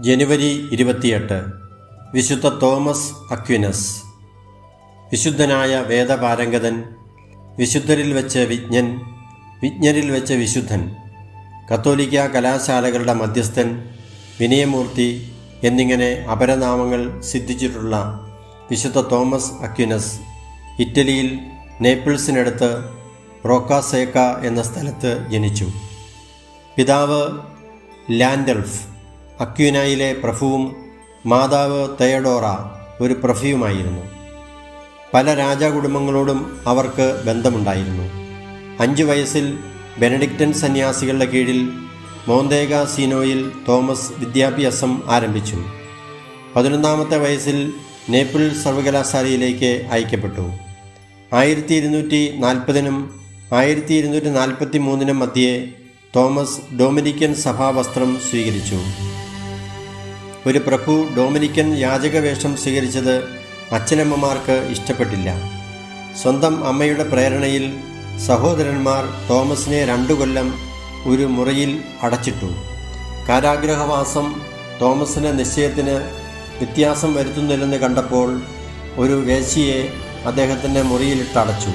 ജനുവരി ഇരുപത്തിയെട്ട്. വിശുദ്ധ Thomas Aquinas. വിശുദ്ധനായ വേദപാരംഗതൻ വിശുദ്ധരിൽ വെച്ച് വിജ്ഞൻ വിജ്ഞരിൽ വെച്ച് വിശുദ്ധൻ കത്തോലിക്ക കലാശാലകളുടെ മധ്യസ്ഥൻ വിനയമൂർത്തി എന്നിങ്ങനെ അപരനാമങ്ങൾ സിദ്ധിച്ചിട്ടുള്ള വിശുദ്ധ തോമസ് അക്വിനസ് ഇറ്റലിയിൽ നേപ്പിൾസിനടുത്ത് റോക്കാസേക്ക എന്ന സ്ഥലത്ത് ജനിച്ചു. പിതാവ് ലാൻഡൽഫ്. അക്യൂനായിലെ പ്രഭുവും മാതാവ് തയഡോറ ഒരു പ്രഭുവുമായിരുന്നു പല രാജകുടുംബങ്ങളോടും അവർക്ക് ബന്ധമുണ്ടായിരുന്നു. അഞ്ചു വയസ്സിൽ ബെനഡിക്റ്റൻ സന്യാസികളുടെ കീഴിൽ മോന്തേഗ സീനോയിൽ തോമസ് വിദ്യാഭ്യാസം ആരംഭിച്ചു. പതിനൊന്നാമത്തെ വയസ്സിൽ നേപ്പിൾ സർവകലാശാലയിലേക്ക് അയക്കപ്പെട്ടു. ആയിരത്തി ഇരുന്നൂറ്റി നാൽപ്പതിനും ആയിരത്തി ഇരുന്നൂറ്റി നാൽപ്പത്തി മൂന്നിനും മധ്യേ തോമസ് ഡൊമിനിക്കൻ സഭാവസ്ത്രം സ്വീകരിച്ചു. ഒരു പ്രഭു ഡോമിനിക്കൻ യാചകവേഷം സ്വീകരിച്ചത് അച്ഛനമ്മമാർക്ക് ഇഷ്ടപ്പെട്ടില്ല. സ്വന്തം അമ്മയുടെ പ്രേരണയിൽ സഹോദരന്മാർ തോമസിനെ രണ്ടു കൊല്ലം ഒരു മുറിയിൽ അടച്ചിട്ടു. കാരാഗ്രഹവാസം തോമസിന്റെ നിശ്ചയത്തിന് വ്യത്യാസം വരുത്തുന്നില്ലെന്ന് കണ്ടപ്പോൾ ഒരു വേശിയെ അദ്ദേഹത്തിന്റെ മുറിയിലിട്ടടച്ചു.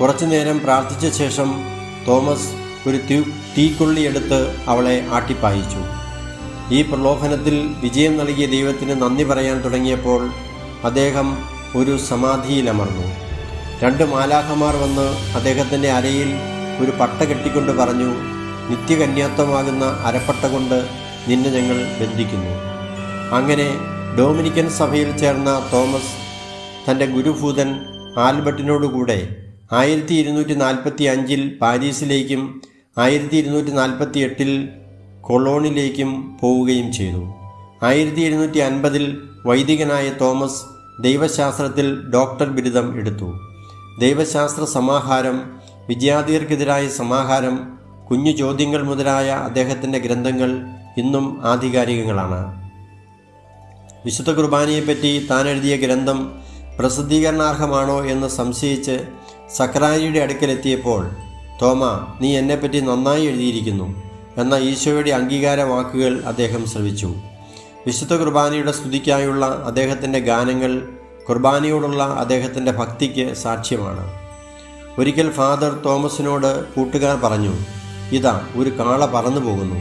കുറച്ചു നേരം പ്രാർത്ഥിച്ച ശേഷം തോമസ് ഒരു തീ തീക്കൊള്ളിയെടുത്ത് അവളെ ആട്ടിപ്പായിച്ചു. ഈ പ്രലോഭനത്തിൽ വിജയം നൽകിയ ദൈവത്തിന് നന്ദി പറയാൻ തുടങ്ങിയപ്പോൾ അദ്ദേഹം ഒരു സമാധിയിലമർന്നു. രണ്ട് മാലാഖമാർ വന്ന് അദ്ദേഹത്തിന്റെ അരയിൽ ഒരു പട്ട കെട്ടിക്കൊണ്ട് പറഞ്ഞു നിത്യകന്യാത്വമാകുന്ന അരപ്പട്ട കൊണ്ട് നിന്നെ ഞങ്ങൾ ബന്ധിക്കുന്നു. അങ്ങനെ ഡൊമിനിക്കൻ സഭയിൽ ചേർന്ന തോമസ് തന്റെ ഗുരുഭൂതൻ ആൽബർട്ടിനോടുകൂടെ ആയിരത്തി ഇരുന്നൂറ്റി നാൽപ്പത്തി അഞ്ചിൽ പാരീസിലേക്കും ആയിരത്തി ഇരുന്നൂറ്റി നാൽപ്പത്തി എട്ടിൽ കൊളോണിലേക്കും പോവുകയും ചെയ്തു. ആയിരത്തി ഇരുന്നൂറ്റി അൻപതിൽ വൈദികനായ തോമസ് ദൈവശാസ്ത്രത്തിൽ ഡോക്ടർ ബിരുദം എടുത്തു. ദൈവശാസ്ത്ര സമാഹാരം വിദ്യാർത്ഥികർക്കെതിരായ സമാഹാരം കുഞ്ഞു ചോദ്യങ്ങൾ മുതലായ അദ്ദേഹത്തിന്റെ ഗ്രന്ഥങ്ങൾ ഇന്നും ആധികാരികങ്ങളാണ്. വിശുദ്ധ കുർബാനയെപ്പറ്റി താൻ എഴുതിയ ഗ്രന്ഥം പ്രസിദ്ധീകരണാർഹമാണോ എന്ന് സംശയിച്ച് സക്രാരിയുടെ അടുക്കലെത്തിയപ്പോൾ തോമ നീ എന്നെപ്പറ്റി നന്നായി എഴുതിയിരിക്കുന്നു. എന്ന ഈശോയുടെ അംഗീകാര വാക്കുകൾ അദ്ദേഹം ശ്രവിച്ചു. വിശുദ്ധ കുർബാനയുടെ സ്തുതിക്കായുള്ള അദ്ദേഹത്തിന്റെ ഗാനങ്ങൾ കുർബാനയോടുള്ള അദ്ദേഹത്തിന്റെ ഭക്തിക്ക് സാക്ഷ്യമാണ്. ഒരിക്കൽ ഫാദർ തോമസിനോട് കൂട്ടുകാർ പറഞ്ഞു ഇതാ ഒരു കാള പറന്നു പോകുന്നു.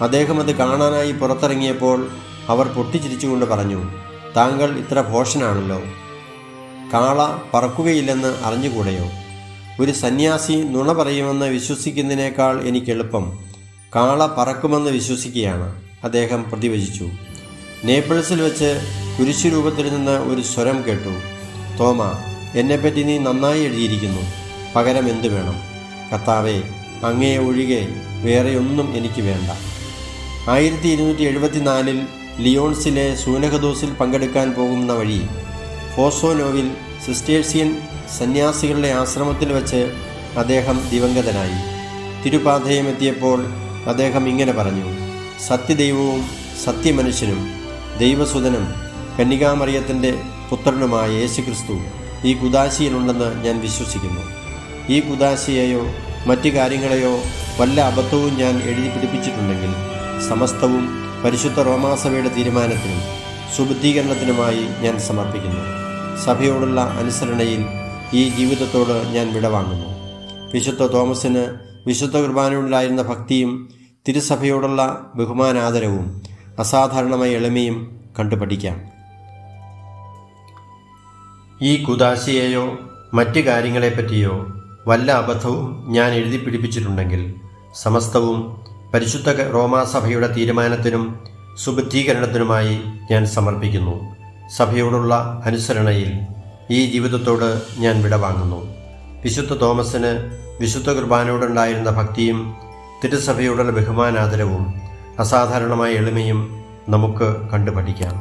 അദ്ദേഹം അത് കാണാനായി പുറത്തിറങ്ങിയപ്പോൾ അവർ പൊട്ടിച്ചിരിച്ചുകൊണ്ട് പറഞ്ഞു താങ്കൾ ഇത്ര ഭോഷനാണല്ലോ. കാള പറക്കുകയില്ലെന്ന് അറിഞ്ഞുകൂടെയോ? ഒരു സന്യാസി നുണ പറയുമെന്ന് വിശ്വസിക്കുന്നതിനേക്കാൾ എനിക്ക് എളുപ്പം. കാള പറക്കുമെന്ന് വിശ്വസിക്കുകയാണ്. അദ്ദേഹം പ്രതിവചിച്ചു. നേപ്പിൾസിൽ വെച്ച് കുരിശു രൂപത്തിൽ നിന്ന് ഒരു സ്വരം കേട്ടു. തോമ എന്നെപ്പറ്റി നീ നന്നായി എഴുതിയിരിക്കുന്നു. പകരം എന്തു വേണം? കർത്താവേ അങ്ങയെ ഒഴികെ വേറെയൊന്നും എനിക്ക് വേണ്ട. ആയിരത്തി ഇരുന്നൂറ്റി എഴുപത്തിനാലിൽ ലിയോൺസിലെ സൂനഹദോസിൽ പങ്കെടുക്കാൻ പോകുന്ന വഴി ഫോസോനോവിൽ സിസ്റ്റേഴ്സിയൻ സന്യാസികളുടെ ആശ്രമത്തിൽ വെച്ച് അദ്ദേഹം ദിവംഗതനായി. തിരുപാധയം എത്തിയപ്പോൾ അദ്ദേഹം ഇങ്ങനെ പറഞ്ഞു. സത്യദൈവവും സത്യമനുഷ്യനും ദൈവസുതനും കന്യകാമറിയത്തിന്റെ പുത്രനുമായ യേശുക്രിസ്തു ഈ കുദാശിയിലുണ്ടെന്ന് ഞാൻ വിശ്വസിക്കുന്നു. ഈ കുദാശിയെയോ മറ്റു കാര്യങ്ങളെയോ വല്ല അബദ്ധവും ഞാൻ എഴുതി പിടിപ്പിച്ചിട്ടുണ്ടെങ്കിൽ സമസ്തവും പരിശുദ്ധ റോമാസഭയുടെ തീരുമാനത്തിനും സുബുദ്ധീകരണത്തിനുമായി ഞാൻ സമർപ്പിക്കുന്നു. സഭയോടുള്ള അനുസരണയിൽ ഈ ജീവിതത്തോട് ഞാൻ വിടവാങ്ങുന്നു. വിശുദ്ധ തോമസിന് വിശുദ്ധ കുർബാനയോടുണ്ടായിരുന്ന ഭക്തിയും തിരുസഭയോടുള്ള ബഹുമാനാദരവും അസാധാരണമായ എളിമയും കണ്ടുപഠിക്കാം. ഈ കുദാശിയെയോ മറ്റ് കാര്യങ്ങളെപ്പറ്റിയോ വല്ല അബദ്ധവും ഞാൻ എഴുതി പിടിപ്പിച്ചിട്ടുണ്ടെങ്കിൽ സമസ്തവും പരിശുദ്ധ റോമാസഭയുടെ തീരുമാനത്തിനും സുബുദ്ധീകരണത്തിനുമായി ഞാൻ സമർപ്പിക്കുന്നു. സഭയോടുള്ള അനുസരണയിൽ ഈ ജീവിതത്തോട് ഞാൻ വിടവാങ്ങുന്നു. വിശുദ്ധ തോമസിന് വിശുദ്ധ കുർബാനയോടുണ്ടായിരുന്ന ഭക്തിയും തിരുസഭയോടുള്ള ബഹുമാനാദരവും അസാധാരണമായ എളിമയും നമുക്ക് കണ്ടുപഠിക്കാം.